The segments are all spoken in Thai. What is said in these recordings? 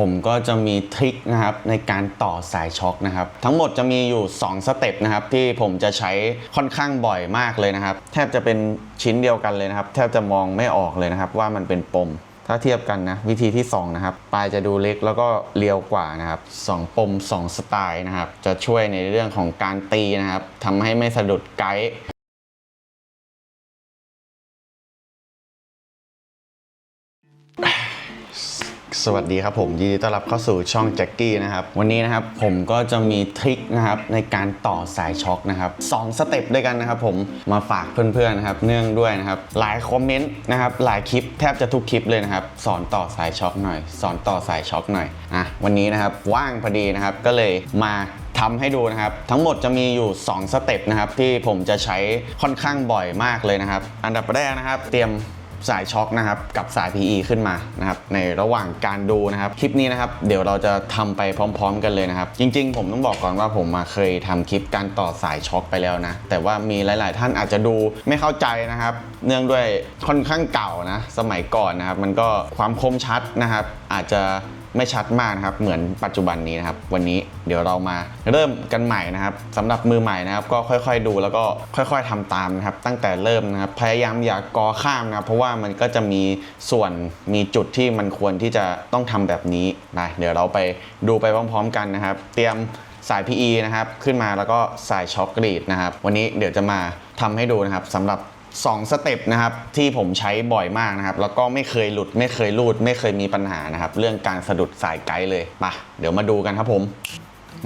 ผมก็จะมีทริคนะครับในการต่อสายช็อคนะครับ ทั้งหมดจะมีอยู่ 2 สเต็ปนะครับ ที่ผมจะใช้ค่อนข้างบ่อยมากเลยนะครับ แทบจะเป็นชิ้นเดียวกันเลยนะครับ แทบจะมองไม่ออกเลยนะครับ ว่ามันเป็นปม ถ้าเทียบกันนะวิธีที่ 2 นะครับ ปลายจะดูเล็กแล้วก็เรียวกว่านะครับสองปม 2 สไตล์นะครับ จะช่วยในเรื่องของการตีนะครับทำให้ไม่สะดุดไกด์ สวัสดีครับผมยินดีต้อนรับเข้าสู่ช่องแจ็คกี้นะครับวันนี้นะครับผมก็จะมีทริคนะครับในการต่อสายช็อคนะครับสองสเต็ปด้วยกันนะครับผมมาฝากเพื่อนๆนะครับเนื่องด้วยนะครับหลายคอมเมนต์นะครับหลายคลิปแทบจะทุกคลิปเลยนะครับสอนต่อสายช็อคหน่อย สอนต่อสายช็อคหน่อยอะวันนี้นะครับว่างพอดีนะครับก็เลยมาทำให้ดูนะครับ ทั้งหมดจะมีอยู่ 2 สเต็ปนะครับที่ผมจะใช้ค่อนข้างบ่อยมากเลยนะครับ อันดับแรกนะครับ เตรียม สายช็อคนะครับกับสาย PE ขึ้นมานะครับในระหว่างการดูนะครับคลิปนี้นะครับเดี๋ยวเราจะทำไปพร้อม ๆ กันเลยนะครับ จริง ๆ ผมต้องบอกก่อนว่าผมมาเคยทำคลิปการต่อสายช็อคไปแล้วนะแต่ว่ามีหลาย ๆ ท่านอาจจะดูไม่เข้าใจนะครับ เนื่องด้วยค่อนข้างเก่านะสมัยก่อนนะครับ มันก็ความคมชัดนะครับ อาจจะ ไม่ชัดมากนะครับ เหมือนปัจจุบันนี้นะครับ วันนี้เดี๋ยวเรามาเริ่มกันใหม่นะครับสำหรับมือใหม่นะครับ ก็ค่อยๆดูแล้วก็ค่อยๆทำตามนะครับ ตั้งแต่เริ่มนะครับ พยายามอย่ากกอข้ามนะครับ เพราะว่ามันก็จะมีส่วนมีจุดที่มันควรที่จะต้องทำแบบนี้นะเดี๋ยวเราไปดูไปพร้อม ๆ กันนะครับ เตรียมสาย PE นะครับ ขึ้นมาแล้วก็สายช็อคกรีดนะครับ วันนี้เดี๋ยวจะมาทำให้ดูนะครับสำหรับ 2สเต็ปนะครับที่ผมใช้บ่อยมากนะครับ แล้วก็ไม่เคยหลุดไม่เคยรูด ไม่เคยมีปัญหานะครับ เรื่องการสะดุดสายไกด์เลยไปะเดี๋ยวมาดูกันครับผม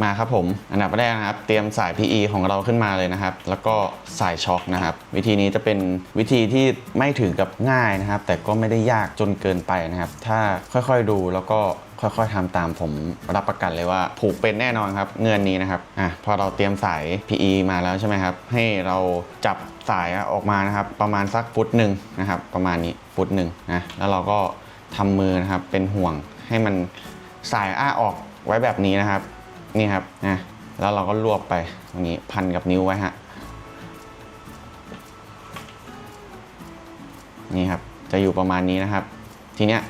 มาครับผมอันดับแรกนะครับ เตรียมสาย PE ของเราขึ้นมาเลยนะครับ แล้วก็สายช็อคนะครับ วิธีนี้จะเป็นวิธีที่ไม่ถึงกับง่ายนะครับ แต่ก็ไม่ได้ยากจนเกินไปนะครับ ถ้าค่อยๆดูแล้วก็ ค่อยๆทำตามผมรับประกันเลยว่า ผูกเป็นแน่นอนครับ เงื่อนนี้นะครับอะพอเราเตรียมสาย PE มาแล้วใช่ไหมครับ ให้เราจับสายออกมานะครับ ประมาณสักฟุตหนึ่งนะครับ ประมาณนี้ฟุตหนึ่งนะแล้วเราก็ทำมือนะครับเป็นห่วงให้มันสายอ้าออกไว้แบบนี้นะครับ นี่ครับนะแล้วเราก็รวบไปตรงนี้พันกับนิ้วไว้ฮะนี่ครับจะอยู่ประมาณนี้นะครับ ทีเนี้ย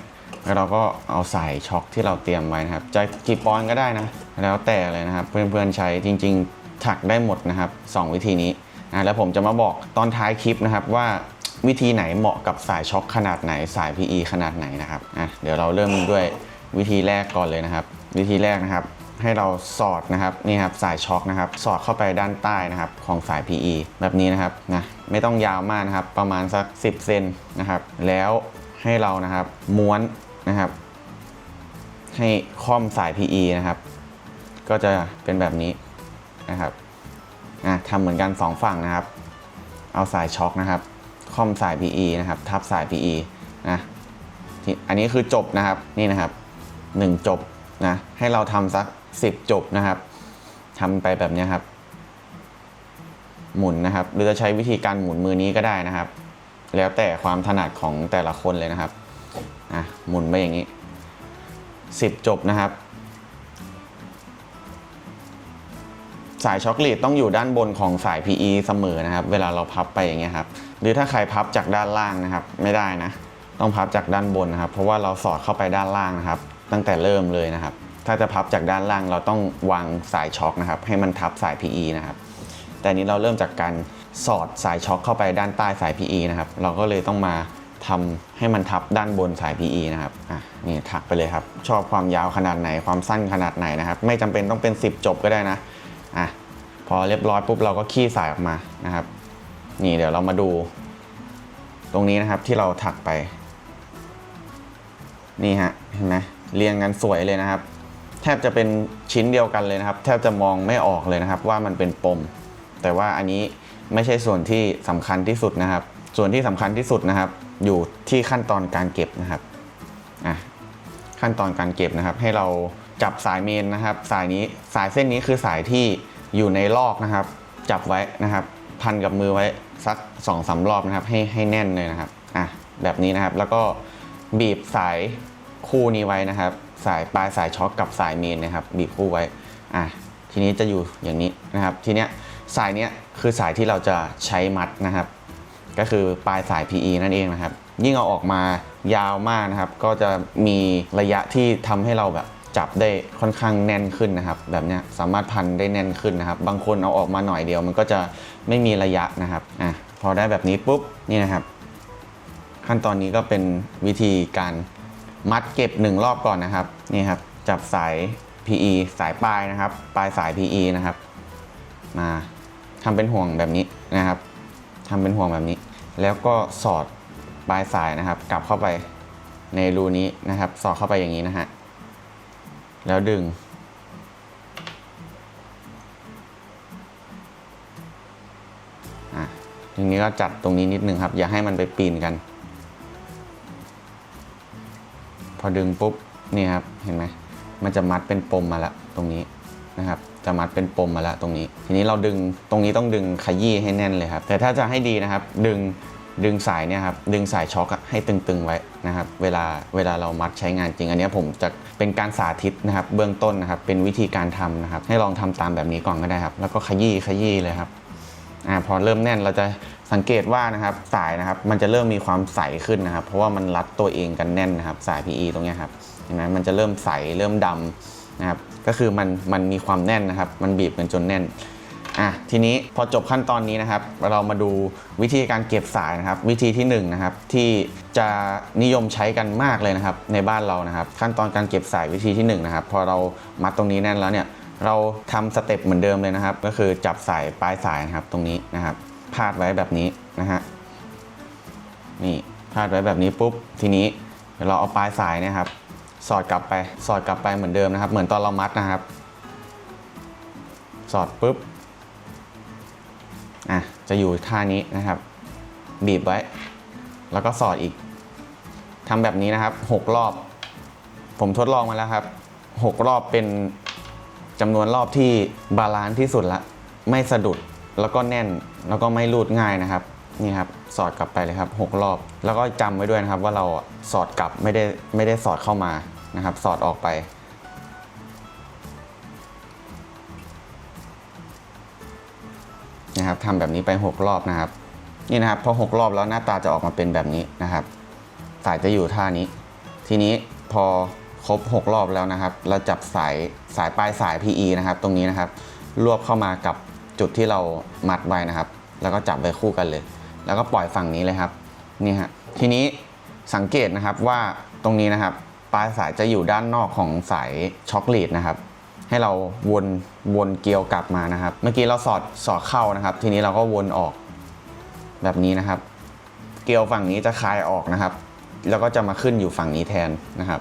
เราก็เอาใส่ช็อคที่เราเตรียมไว้นะครับจะกี่ปอนก็ได้นะ แล้วแต่เลยนะครับ เพื่อนๆใช้จริง ๆ ถักได้หมดนะครับสองวิธีนี้นะแล้วผมจะมาบอกตอนท้ายคลิปนะครับว่าวิธีไหนเหมาะกับสายช็อคขนาดไหนสาย PE ขนาดไหนนะครับอะเดี๋ยวเราเริ่มด้วยวิธีแรกก่อนเลยนะครับ วิธีแรกนะครับให้เราสอดนะครับนี่ครับสายช็อคนะครับ สอดเข้าไปด้านใต้นะครับของสาย PE แบบนี้นะครับนะไม่ต้องยาวมากนะครับ ประมาณสัก 10 เซนนะครับ แล้วให้เรานะครับม้วน นะครับ ให้ค่อมสาย PE นะครับ ก็จะเป็นแบบนี้นะครับทำเหมือนกันสองฝั่งนะครับ เอาสายช็อคนะครับค่อมสาย PE นะครับ ทับสาย PE นะอันนี้คือจบนะครับนี่นะครับ 1 จบนะให้เราทำสัก 10 จบนะครับทำไปแบบนี้ครับ หมุนนะครับ หรือจะใช้วิธีการหมุนมือนี้ก็ได้นะครับ แล้วแต่ความถนัดของแต่ละคนเลยนะครับ อะหมุนไปอย่างนี้ 10 จบนะครับ สายช็อคลีดต้องอยู่ด้านบนของสาย PE เสมอนะครับ เวลาเราพับไปอย่างเงี้ยครับ หรือถ้าใครพับจากด้านล่างนะครับ ไม่ได้นะ ต้องพับจากด้านบนนะครับ เพราะว่าเราสอดเข้าไปด้านล่างนะครับ ตั้งแต่เริ่มเลยนะครับ ถ้าจะพับจากด้านล่างเราต้องวางสายช็อคนะครับ ให้มันทับสาย PE นะครับ แต่นนี้เราเริ่มจากการสอดสายช็อคเข้าไปด้านใต้สาย PE นะครับ เราก็เลยต้องมา ทำให้มันทับด้านบนสาย PE นะครับ อะ นี่ถักไปเลยครับ ชอบความยาวขนาดไหน ความสั้นขนาดไหนนะครับ ไม่จำเป็นต้องเป็น 10 จบก็ได้นะ อะ พอเรียบร้อยปุ๊บเราก็ขี้สายออกมานะครับ นี่เดี๋ยวเรามาดู ตรงนี้นะครับที่เราถักไป นี่ฮะ เห็นไหมเรียงกันสวยเลยนะครับ แทบจะเป็นชิ้นเดียวกันเลยนะครับ แทบจะมองไม่ออกเลยนะครับ ว่ามันเป็นปม แต่ว่าอันนี้ไม่ใช่ส่วนที่สำคัญที่สุดนะครับ ส่วนที่สำคัญที่สุดนะครับ อยู่ที่ขั้นตอนการเก็บนะครับอะขั้นตอนการเก็บนะครับ ให้เราจับสายเมนนะครับ สายนี้สายเส้นนี้คือสายที่อยู่ในลอกนะครับ จับไว้นะครับ พันกับมือไว้สัก2อสารอบนะครับ ให้ให้แน่นเลยนะครับอะแบบนี้นะครับแล้วก็บีบสายคู่นี้ไว้นะครับ สายปลายสายช็อคกับสายเมนนะครับ บีบคู่ไว้อะทีนี้จะอยู่อย่างนี้นะครับ ทีเนี้ยสายเนี้ยคือสายที่เราจะใช้มัดนะครับ ก็คือปลายสาย PE นั่นเองนะครับ ยิ่งเอาออกมายาวมากนะครับ ก็จะมีระยะที่ทำให้เราแบบจับได้ค่อนข้างแน่นขึ้นนะครับ แบบนี้สามารถพันได้แน่นขึ้นนะครับ บางคนเอาออกมาหน่อยเดียว มันก็จะไม่มีระยะนะครับอะพอได้แบบนี้ปุ๊บนี่นะครับ ขั้นตอนนี้ก็เป็นวิธีการมัดเก็บหนึ่งรอบก่อนนะครับนี่ครับจับสาย PE สายปลายนะครับ ปลายสาย PE นะครับ มาทำเป็นห่วงแบบนี้นะครับทำเป็นห่วงแบบนี้ แล้วก็สอดปลายสายนะครับ กลับเข้าไปในรูนี้นะครับ สอดเข้าไปอย่างนี้นะฮะแล้วดึง อะทีนี้ก็จัดตรงนี้นิดนึงครับ อย่าให้มันไปปีนกัน พอดึงปุ๊บนี่ครับเห็นไหมมันจะมัดเป็นปมมาแล้วตรงนี้นะครับ จะมัดเป็นปมมาแล้วตรงนี้ ทีนี้เราดึงตรงนี้ต้องดึงขยี้ให้แน่นเลยครับ แต่ถ้าจะให้ดีนะครับ ดึงดึงสายเนี่ยครับดึงสายช็อคให้ตึงๆไว้นะครับ เวลาเวลาเรามัดใช้งานจริง อันนี้ผมจะเป็นการสาธิตนะครับ เบื้องต้นนะครับ เป็นวิธีการทำนะครับ ให้ลองทำตามแบบนี้ก่อนก็ได้ครับ แล้วก็ขยี้ขยี้เลยครับอ่าพอเริ่มแน่นเราจะสังเกตว่านะครับสายนะครับมันจะเริ่มมีความใสขึ้นนะครับ เพราะว่ามันรัดตัวเองกันแน่นนะครับ สาย PE ตรงเนี้ยครับเห็นไหมมันจะเริ่มใสเริ่มดำ นะครับก็คือมันมันมีความแน่นนะครับ มันบีบกันจนแน่นอะทีนี้พอจบขั้นตอนนี้นะครับ เรามาดูวิธีการเก็บสายนะครับ วิธีที่หนึ่งนะครับที่จะนิยมใช้กันมากเลยนะครับ ในบ้านเรานะครับ ขั้นตอนการเก็บสายวิธีที่หนึ่งนะครับพอเรามัดตรงนี้แน่นแล้วเนี่ยเราทำสเต็ปเหมือนเดิมเลยนะครับ ก็คือจับสายปลายสายนะครับตรงนี้นะครับพาดไว้แบบนี้นะฮะนี่พาดไว้แบบนี้ปุ๊บทีนี้เดี๋ยวเราเอาปลายสายนะครับ สอดกลับไป สอดกลับไปเหมือนเดิมนะครับ เหมือนตอนเรามัดนะครับ สอดปุ๊บอะจะอยู่ท่านี้นะครับ บีบไว้ แล้วก็สอดอีกทำแบบนี้นะครับหกรอบ ผมทดลองมาแล้วครับหกรอบเป็นจำนวนรอบที่บาลานซ์ที่สุดละ ไม่สะดุดแล้วก็แน่นแล้วก็ไม่รูดง่ายนะครับ นี่ครับสอดกลับไปเลยครับ 6 รอบ แล้วก็จำไว้ด้วยนะครับว่าเราสอดกลับไม่ได้ไม่ได้สอดเข้ามานะครับ สอดออกไป นะครับทำแบบนี้ไป 6 รอบนะครับ นี่นะครับพอ 6 รอบแล้วหน้าตาจะออกมาเป็นแบบนี้นะครับ สายจะอยู่ท่านี้ ทีนี้พอครบ 6 รอบแล้วนะครับ เราจับสายสายปลายสาย PE นะครับ ตรงนี้นะครับ รวบเข้ามากับจุดที่เรามัดไว้นะครับ แล้วก็จับไว้คู่กันเลย แล้วก็ปล่อยฝั่งนี้เลยครับนี่ฮะทีนี้สังเกตนะครับว่าตรงนี้นะครับ ปลายสายจะอยู่ด้านนอกของสายช็อคลีดนะครับ ให้เราวนวนเกลียวกลับมานะครับ เมื่อกี้เราสอดสอดเข้านะครับ ทีนี้เราก็วนออกแบบนี้นะครับ เกลียวฝั่งนี้จะคลายออกนะครับ แล้วก็จะมาขึ้นอยู่ฝั่งนี้แทนนะครับ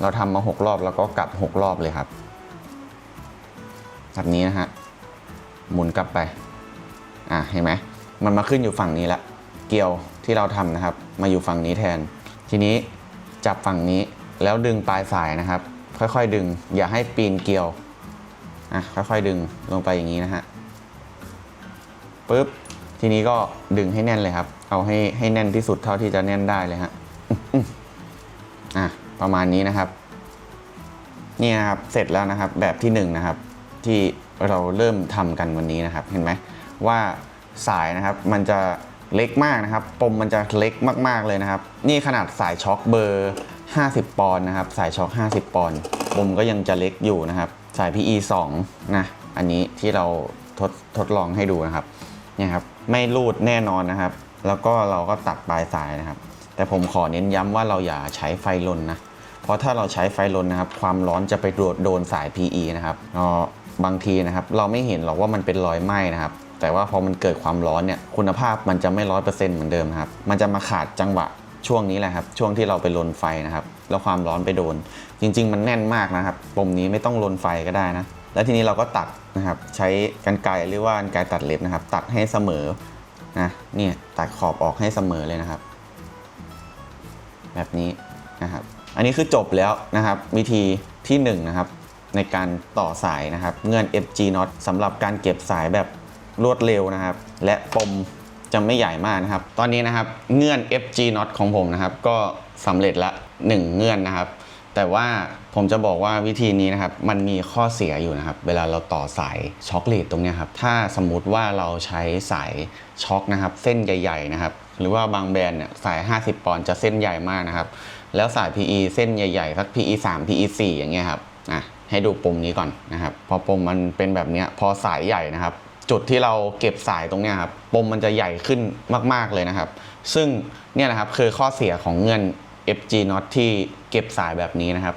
เราทำมาหกรอบแล้วก็กลับหกรอบเลยครับแบบนี้นะฮะหมุนกลับไป อะเห็นไหม มันมาขึ้นอยู่ฝั่งนี้ละเกลียวที่เราทำนะครับ มาอยู่ฝั่งนี้แทน ทีนี้จับฝั่งนี้แล้วดึงปลายสายนะครับ ค่อยๆดึง อย่าให้ปีนเกลียวอะค่อยๆดึงลงไปอย่างนี้นะฮะปุ๊บทีนี้ก็ดึงให้แน่นเลยครับ เอาให้ให้แน่นที่สุดเท่าที่จะแน่นได้เลยฮะอะประมาณนี้นะครับ นี่นะครับเสร็จแล้วนะครับแบบที่1นงนะครับ ที่เราเริ่มทำกันวันนี้นะครับ เห็นไหมว่า สายนะครับมันจะเล็กมากนะครับ ปมมันจะเล็กมากๆเลยนะครับ นี่ขนาดสายช็อคเบอร์ 50 ปอนด์นะครับ สายช็อค 50 ปอนด์ปมก็ยังจะเล็กอยู่นะครับ สาย PE 2นะ อันนี้ที่เราทดทดลองให้ดูนะครับเนี่ยครับ ไม่รูดแน่นอนนะครับ แล้วก็เราก็ตัดปลายสายนะครับ แต่ผมขอเน้นย้ำว่าเราอย่าใช้ไฟลนนะ เพราะถ้าเราใช้ไฟลนนะครับ ความร้อนจะไปโดนสาย PE นะครับอ๋อบางทีนะครับ เราไม่เห็นหรอกว่ามันเป็นรอยไหม้นะครับ แต่ว่าพอมันเกิดความร้อนเนี่ยคุณภาพมันจะไม่ร้อยเปอร์เซ็นต์เหมือนเดิมนะครับ มันจะมาขาดจังหวะช่วงนี้แหละครับ ช่วงที่เราไปลนไฟนะครับ แล้วความร้อนไปโดน จริง ๆ มันแน่นมากนะครับปมนี้ไม่ต้องลนไฟก็ได้นะ แล้วทีนี้เราก็ตัดนะครับใช้กรรไกรหรือว่ากรรไกรตัดเล็บนะครับ ตัดให้เสมอนะเนี่ยตัดขอบออกให้เสมอเลยนะครับ แบบนี้นะครับ อันนี้คือจบแล้วนะครับ วิธีที่1นงนะครับในการต่อสายนะครับ เงื่อน FG n o t สำหรับการเก็บสายแบบ รวดเร็วนะครับ และปมจะไม่ใหญ่มากนะครับ ตอนนี้นะครับเงื่อน FG knot ของผมนะครับ ก็สำเร็จละ 1 เงื่อนนะครับ แต่ว่าผมจะบอกว่าวิธีนี้นะครับ มันมีข้อเสียอยู่นะครับ เวลาเราต่อสายช็อคลีดตรงเนี้ยครับ ถ้าสมมุติว่าเราใช้สายช็อคนะครับ เส้นใหญ่ๆนะครับ หรือว่าบางแบรนด์เนี่ยสาย 50 ปอนด์จะเส้นใหญ่มากนะครับ แล้วสาย PE เส้นใหญ่ๆสัก PE 3 PE 4อย่างเงี้ยครับอะให้ดูปมนี้ก่อนนะครับ พอปมมันเป็นแบบเนี้ยพอสายใหญ่นะครับ จุดที่เราเก็บสายตรงนี้ครับปมมันจะใหญ่ขึ้นมาก ๆเลยนะครับ ซึ่งเนี่ยนะครับคือข้อเสียของเงื่อน FG Not ที่เก็บสายแบบนี้นะครับ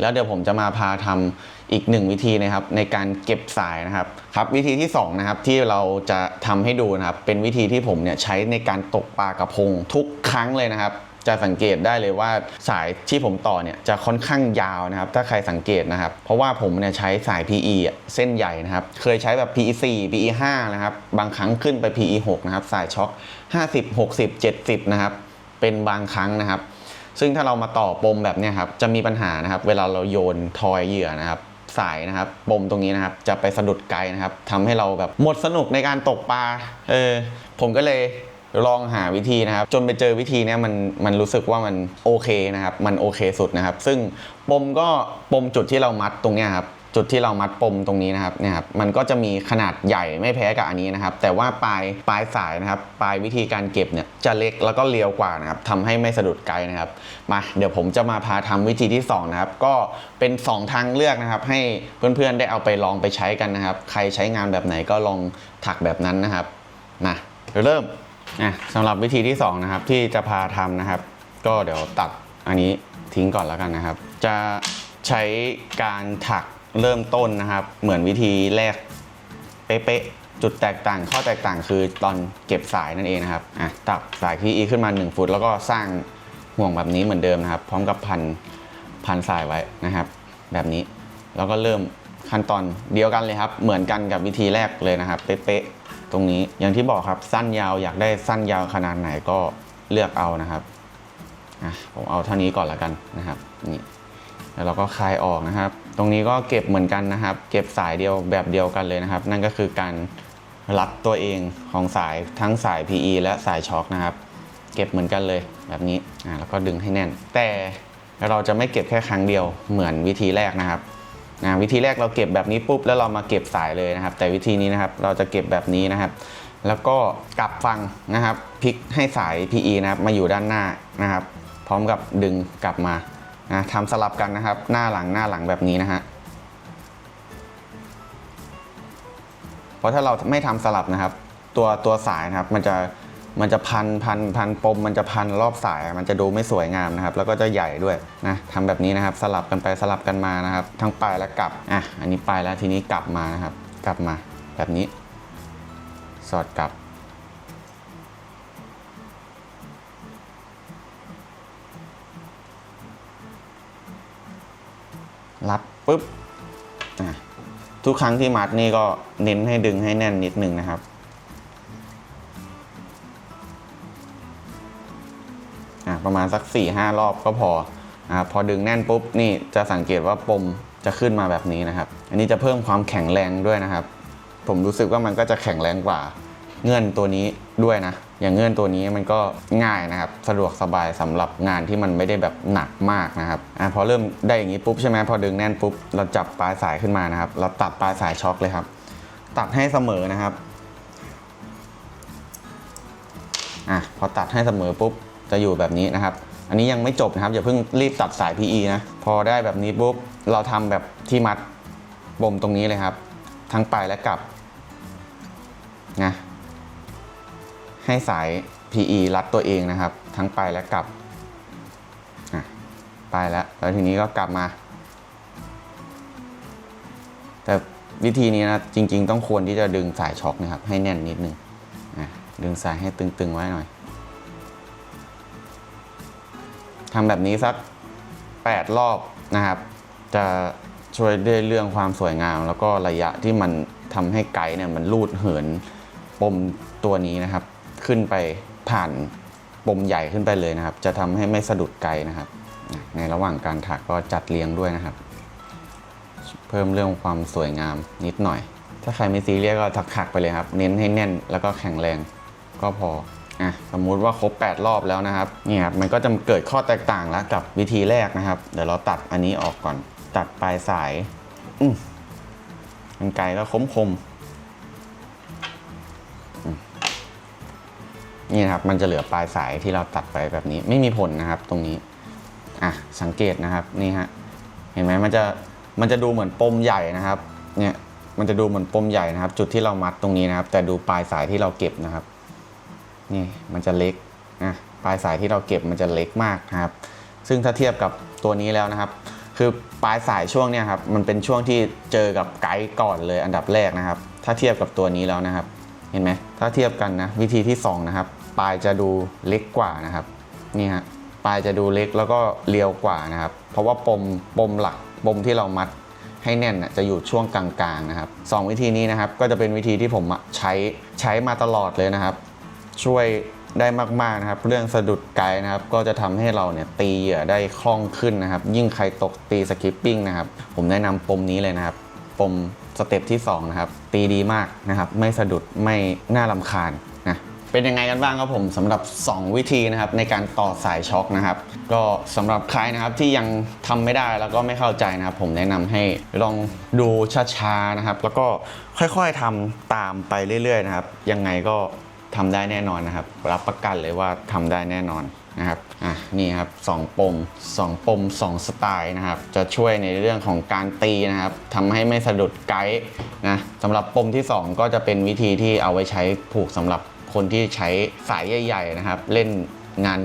แล้วเดี๋ยวผมจะมาพาทำอีกหนึ่งวิธีนะครับ ในการเก็บสายนะครับครับ วิธีที่สองนะครับที่เราจะทำให้ดูนะครับ เป็นวิธีที่ผมเนี่ยใช้ในการตกปลากระพงทุกครั้งเลยนะครับ จะสังเกตได้เลยว่าสายที่ผมต่อเนี่ยจะค่อนข้างยาวนะครับ ถ้าใครสังเกตนะครับ เพราะว่าผมเนี่ยใช้สาย PE เส้นใหญ่นะครับ เคยใช้แบบ PE 4 PE 5นะครับ บางครั้งขึ้นไป PE 6นะครับ สายช็อค50 60 70 นะครับ เป็นบางครั้งนะครับ ซึ่งถ้าเรามาต่อปมแบบเนี้ยครับ จะมีปัญหานะครับ เวลาเราโยนทอยเหยื่อนะครับสายนะครับปมตรงนี้นะครับ จะไปสะดุดไกลนะครับทำให้เราแบบหมดสนุกในการตกปลา เออ ผมก็เลย ลองหาวิธีนะครับ จนไปเจอวิธีเนี้ยมันมันรู้สึกว่ามันโอเคนะครับ มันโอเคสุดนะครับ ซึ่งปมก็ปมจุดที่เรามัดตรงเนี้ยครับจุดที่เรามัดปมตรงนี้นะครับเนี่ยครับมันก็จะมีขนาดใหญ่ไม่แพ้กับอันนี้นะครับ แต่ว่าปลายปลายสายนะครับปลายวิธีการเก็บเนี่ยจะเล็กแล้วก็เรียวกว่านะครับทำให้ไม่สะดุดไกลนะครับ มาเดี๋ยวผมจะมาพาทำวิธีที่สองนะครับ ก็เป็น 2 ทางเลือกนะครับ ให้เพื่อนๆได้เอาไปลองไปใช้กันนะครับ ใครใช้งานแบบไหนก็ลองถักแบบนั้นนะครับนะเริ่ม อะสำหรับวิธีที่สองนะครับที่จะพาทำนะครับ ก็เดี๋ยวตัดอันนี้ทิ้งก่อนแล้วกันนะครับ จะใช้การถักเริ่มต้นนะครับ เหมือนวิธีแรกเป๊ะจุดแตกต่างข้อแตกต่างคือตอนเก็บสายนั่นเองนะครับอะตักสาย PE ขึ้นมา 1 ฟุต แล้วก็สร้างห่วงแบบนี้เหมือนเดิมนะครับ พร้อมกับพันพันสายไว้นะครับ แบบนี้แล้วก็เริ่มขั้นตอนเดียวกันเลยครับ เหมือนกันกับวิธีแรกเลยนะครับ เป๊ะๆ ตรงนี้อย่างที่บอกครับสั้นยาวอยากได้สั้นยาวขนาดไหนก็เลือกเอานะครับผมเอาเท่านี้ก่อนละกันนะครับนี่แล้วเราก็คลายออกนะครับ ตรงนี้ก็เก็บเหมือนกันนะครับ เก็บสายเดียวแบบเดียวกันเลยนะครับ นั่นก็คือการรัดตัวเองของสายทั้งสาย PE และสายช็อคนะครับ เก็บเหมือนกันเลยแบบนี้อ่าแล้วก็ดึงให้แน่น แต่เราจะไม่เก็บแค่ครั้งเดียวเหมือนวิธีแรกนะครับ นะวิธีแรกเราเก็บแบบนี้ปุ๊บแล้วเรามาเก็บสายเลยนะครับ แต่วิธีนี้นะครับเราจะเก็บแบบนี้นะครับ แล้วก็กลับฟังนะครับพลิกให้สาย PE นะครับมาอยู่ด้านหน้านะครับ พร้อมกับดึงกลับมานะทำสลับกันนะครับ หน้าหลังหน้าหลังแบบนี้นะฮะเพราะถ้าเราไม่ทำสลับนะครับ ตัวตัวสายนะครับมันจะ มันจะพันพันพันปมมันจะพันรอบสาย มันจะดูไม่สวยงามนะครับ แล้วก็จะใหญ่ด้วยนะทำแบบนี้นะครับ สลับกันไปสลับกันมานะครับ ทั้งไปและกลับอะอันนี้ไปแล้วทีนี้กลับมานะครับ กลับมาแบบนี้ สอดกลับ รัดปุ๊บอะทุกครั้งที่มัดนี่ก็เน้นให้ดึงให้แน่นนิดนึงนะครับ ประมาณสัก4ี่ห้ารอบก็พอนะครับพอดึงแน่นปุ๊บนี่จะสังเกตว่าปมจะขึ้นมาแบบนี้นะครับ อันนี้จะเพิ่มความแข็งแรงด้วยนะครับ ผมรู้สึกว่ามันก็จะแข็งแรงกว่าเงื่อนตัวนี้ด้วยนะ อย่างเงื่อนตัวนี้มันก็ง่ายนะครับ สะดวกสบายสำหรับงานที่มันไม่ได้แบบหนักมากนะครับอะพอเริ่มได้อย่างนี้ปุ๊บใช่ไหมพอดึงแน่นปุ๊บเราจับปลายสายขึ้นมานะครับ เราตัดปลายสายช็อคเลยครับ ตัดให้เสมอนะครับอะพอตัดให้เสมอปุ๊บ จะอยู่แบบนี้นะครับ อันนี้ยังไม่จบนะครับอย่าเพิ่งรีบตัดสาย PE นะ พอได้แบบนี้ปุ๊บเราทำแบบที่มัดปมตรงนี้เลยครับ ทั้งปลายและกลับนะให้สาย PE รัดตัวเองนะครับ ทั้งปลายและกลับอะปลายแล้วแล้วทีนี้ก็กลับมา แต่วิธีนี้นะจริง ๆ ต้องควรที่จะดึงสายช็อคนะครับ ให้แน่นนิดนึงอะดึงสายให้ตึงๆไว้หน่อย ทำแบบนี้สัก 8 รอบนะครับ จะช่วยได้เรื่องความสวยงาม แล้วก็ระยะที่มันทำให้ไกด์เนี่ยมันลูดเหินปมตัวนี้นะครับ ขึ้นไปผ่านปมใหญ่ขึ้นไปเลยนะครับ จะทำให้ไม่สะดุดไกด์นะครับ ในระหว่างการถักก็จัดเรียงด้วยนะครับ เพิ่มเรื่องความสวยงามนิดหน่อย ถ้าใครไม่ซีเรียสก็ถักๆไปเลยครับ เน้นให้แน่นแล้วก็แข็งแรงก็พอ อะสมมุติว่าครบ 8 รอบแล้วนะครับนี่ครับมันก็จะเกิดข้อแตกต่างแล้วกับวิธีแรกนะครับ เดี๋ยวเราตัดอันนี้ออกก่อน ตัดปลายสายอืมันไกลก็คมคมๆอืมนี่นะครับมันจะเหลือปลายสายที่เราตัดไปแบบนี้ไม่มีผลนะครับตรงนี้อะสังเกตนะครับนี่ฮะเห็นไหมมันจะมันจะดูเหมือนปมใหญ่นะครับ เนี่ยมันจะดูเหมือนปมใหญ่นะครับ จุดที่เรามัดตรงนี้นะครับ แต่ดูปลายสายที่เราเก็บนะครับ นี่มันจะเล็กนะปลายสายที่เราเก็บมันจะเล็กมากครับ ซึ่งถ้าเทียบกับตัวนี้แล้วนะครับ คือปลายสายช่วงเนี้ยครับมันเป็นช่วงที่เจอกับไกด์ก่อนเลยอันดับแรกนะครับ ถ้าเทียบกับตัวนี้แล้วนะครับ เห็นไหมถ้าเทียบกันนะวิธีที่สองนะครับปลายจะดูเล็กกว่านะครับนี่ฮะปลายจะดูเล็กแล้วก็เรียวกว่านะครับ เพราะว่าปมปมหลักปมที่เรามัดให้แน่นจะอยู่ช่วงกลางๆนะครับสองวิธีนี้นะครับก็จะเป็นวิธีที่ผมใช้ใช้มาตลอดเลยนะครับ ช่วยได้มากๆนะครับ เรื่องสะดุดไกด์นะครับ ก็จะทำให้เราเนี่ยตีเหยื่อได้คล่องขึ้นนะครับ ยิ่งใครตกตีสกิปปิ้งนะครับ ผมแนะนำปมนี้เลยนะครับ ปมสเต็ปที่2นะครับ ตีดีมากนะครับ ไม่สะดุดไม่น่าลำคาญนะเป็นยังไงกันบ้างครับผมสำหรับ 2 วิธีนะครับในการต่อสายช็อคนะครับ ก็สำหรับใครนะครับที่ยังทำไม่ได้แล้วก็ไม่เข้าใจนะครับ ผมแนะนำให้ลองดูช้าๆนะครับ แล้วก็ค่อยๆทำตามไปเรื่อยๆนะครับ ยังไงก็ ทำได้แน่นอนนะครับ รับประกันเลยว่าทำได้แน่นอนนะครับอะนี่ครับสองปมสองปมสองสไตล์นะครับ จะช่วยในเรื่องของการตีนะครับทำให้ไม่สะดุดไกด์นะสำหรับปมที่ 2 ก็จะเป็นวิธีที่เอาไว้ใช้ผูกสำหรับคนที่ใช้สายใหญ่ ๆ นะครับ เล่นงาน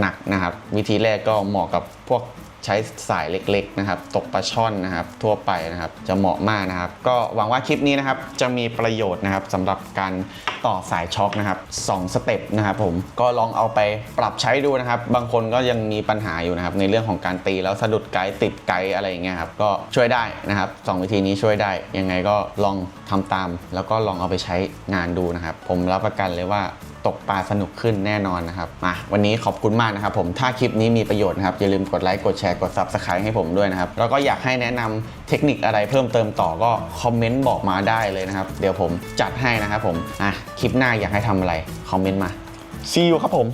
หนักๆนะครับ วิธีแรกก็เหมาะกับพวก ใช้สายเล็กๆนะครับตกปลาช่อนนะครับทั่วไปนะครับจะเหมาะมากนะครับ ก็หวังว่าคลิปนี้นะครับจะมีประโยชน์นะครับสำหรับการต่อสายช็อคนะครับ2สเต็ปนะครับผมก็ลองเอาไปปรับใช้ดูนะครับ บางคนก็ยังมีปัญหาอยู่นะครับ ในเรื่องของการตีแล้วสะดุดไกด์ติดไกด์อะไรอย่างเงี้ยครับก็ช่วยได้นะครับสองวิธีนี้ช่วยได้ยังไงก็ลองทำตาม แล้วก็ลองเอาไปใช้งานดูนะครับ ผมรับประกันเลยว่า ตกปลาสนุกขึ้นแน่นอนนะครับมาวันนี้ขอบคุณมากนะครับผมถ้าคลิปนี้มีประโยชน์นะครับอย่าลืมกดไลค์กดแชร์กด Subscribe ให้ผมด้วยนะครับแล้วก็อยากให้แนะนำเทคนิคอะไรเพิ่มเติมต่อก็คอมเมนต์บอกมาได้เลยนะครับเดี๋ยวผมจัดให้นะครับผมอะคลิปหน้าอยากให้ทำอะไรคอมเมนต์มา see you ครับผม